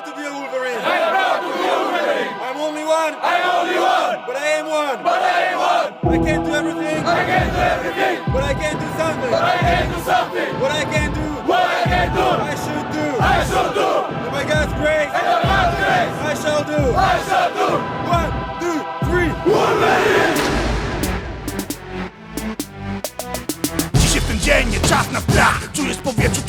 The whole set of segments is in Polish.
proud to be a Wolverine. I am proud to be a Wolverine. I'm only one, I am only one, but I am one. but I am one. I can't do everything, I can't do everything, but I can do something. but I can do something. What I can do, What I can do, I should do. I should do. And by God's grace, And by God's grace, I shall do. I shall do. One, two, three. Wolverine. Dzisiaj w ten dzień nie czas na strach Czujesz w powietrzu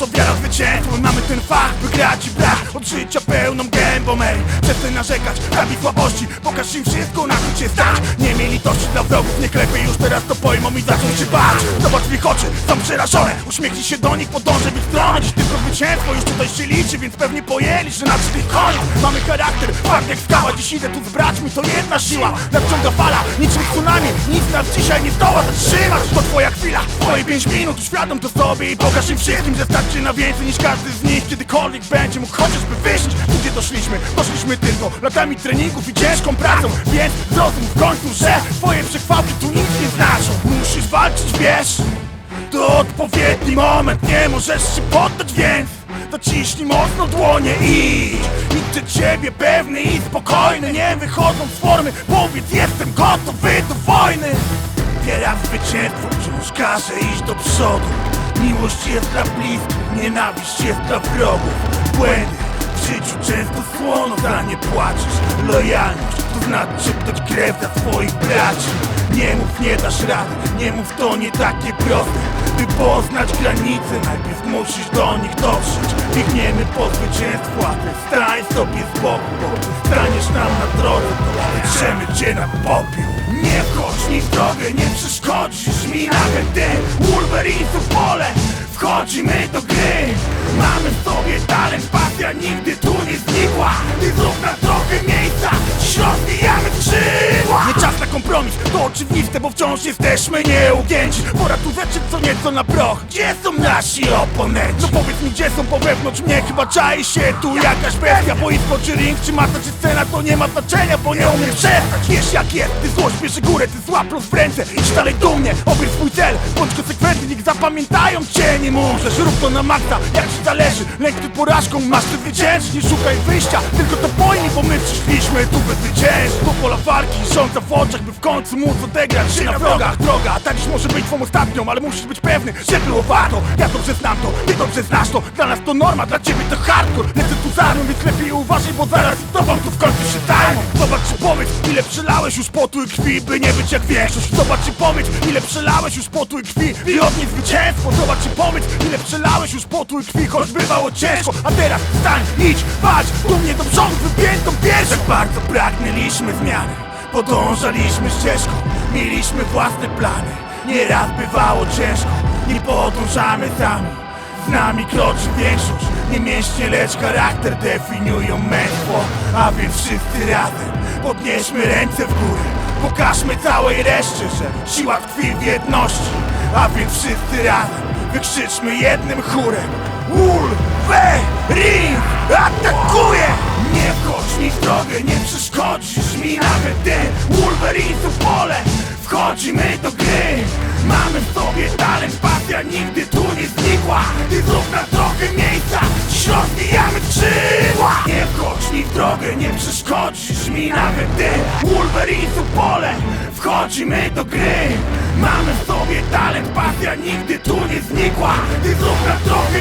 to wiara zwycięstwo. Mamy ten fakt, by grać i brak Od życia pełną gębą, ej. Przestań narzekać, prawi słabości Pokaż im wszystko, na co cię stać. Nie miej litości dla wrogów, nie klepy już teraz to pojmą i zaczną się bać. Zobacz w ich oczy, są przerażone. Uśmiechnij się do nich, podążaj w ich stronę Dziś tylko zwycięstwo. Już tutaj się liczy Więc pewnie pojęli, że nadszedł ich koniec. Mamy charakter, twardy jak skała Dziś idę tu z braćmi, to jedna siła. Nadciąga fala, niczym tsunami Nic nas dzisiaj nie zdoła zatrzymać. To twoja chwila, twoje pięć minut Uświadom to sobie. I pokaż im wszystkim Że starczy na więcej niż każdy z nich. Kiedykolwiek będzie mógł chociażby wyjść Tu gdzie doszliśmy, doszliśmy tylko Latami treningów i ciężką pracą. Więc zrozum w końcu, że Twoje przechwałki tu nic nie znaczą. Musisz walczyć, wiesz? To odpowiedni moment, nie możesz się poddać, więc Dociśnij mocno dłonie i Idź ciebie pewny i spokojny. Nie wychodząc z formy, powiedz jestem gotowy do wojny. Wiera w zwycięstwo wciąż każe iść do przodu. Miłość jest dla bliskich, nienawiść jest dla wrogów. Błędy w życiu często słono za nie płaczesz Lojalność to znaczy dać krew za swoich braci. Nie mów nie dasz rady, nie mów to nie takie proste. By poznać granice najpierw musisz do nich dotrzeć Biegniemy po zwycięstwo, a ty stań sobie z boku Bo staniesz nam na drodze, to wytrzemy cię na popiół. Nie wchodź mi w drogę, nie przeszkodzisz mi nawet ty Wolverine'ów pole, wchodzimy do gry. Mamy w sobie talent, to oczywiste, bo wciąż jesteśmy nieugięci. Pora tu zetrzeć co nieco na proch, gdzie są nasi oponenci? No powiedz mi, gdzie są po wewnątrz mnie, chyba czai się tu jakaś bestia. Boisko czy ring, czy mata, czy scena, to nie ma znaczenia, bo nie umiem przestać. Wiesz jak jest, ty złość bierze górę, ty złap los w ręce Idź dalej dumnie, obierz swój cel, bądź konsekwentny, niech zapamiętają cię. Nie możesz, rób to na maksa, jak ci zależy Lęk przed porażką, masz ty zwyciężyć, nie szukaj wyjścia. Tylko to pojmij, bo my przyszliśmy tu by zwyciężyć Do pola walki, rządza w oczach, by w końcu móc odegrać się na wrogach. Droga, ta dziś może być twą ostatnią, ale musisz być pewny, że było warto. Ja dobrze znam to, ty dobrze znasz to. Dla nas to norma, dla ciebie to hardcore. Lecę tu za mną, więc lepiej uważaj, bo zaraz z tobą tu w końcu się dajmy Zobacz i powiedz, ile przelałeś już potu i krwi, by nie być jak większość Zobacz i powiedz, ile przelałeś już potu i krwi i odnieść zwycięstwo. Zobacz i powiedz, ile przelałeś już potu i krwi, choć bywało ciężko. A teraz stań, idź, walcz, dumnie do przodu, wypiętą piersią Tak bardzo pragnęliśmy zmiany, podążaliśmy ścieżką Mieliśmy własne plany, nieraz bywało ciężko Nie podążamy sami. Z nami kroczy większość Nie mięśnie, lecz charakter definiują męstwo. A więc wszyscy razem podnieśmy ręce w górę. Pokażmy całej reszcie, że siła tkwi w jedności. A więc wszyscy razem wykrzyczmy jednym chórem. Atakuje! Mi nawet ty. Wolverine'ów pole, wchodzimy do gry. Mamy w sobie talent, pasja nigdy tu nie znikła. Ty zrób trochę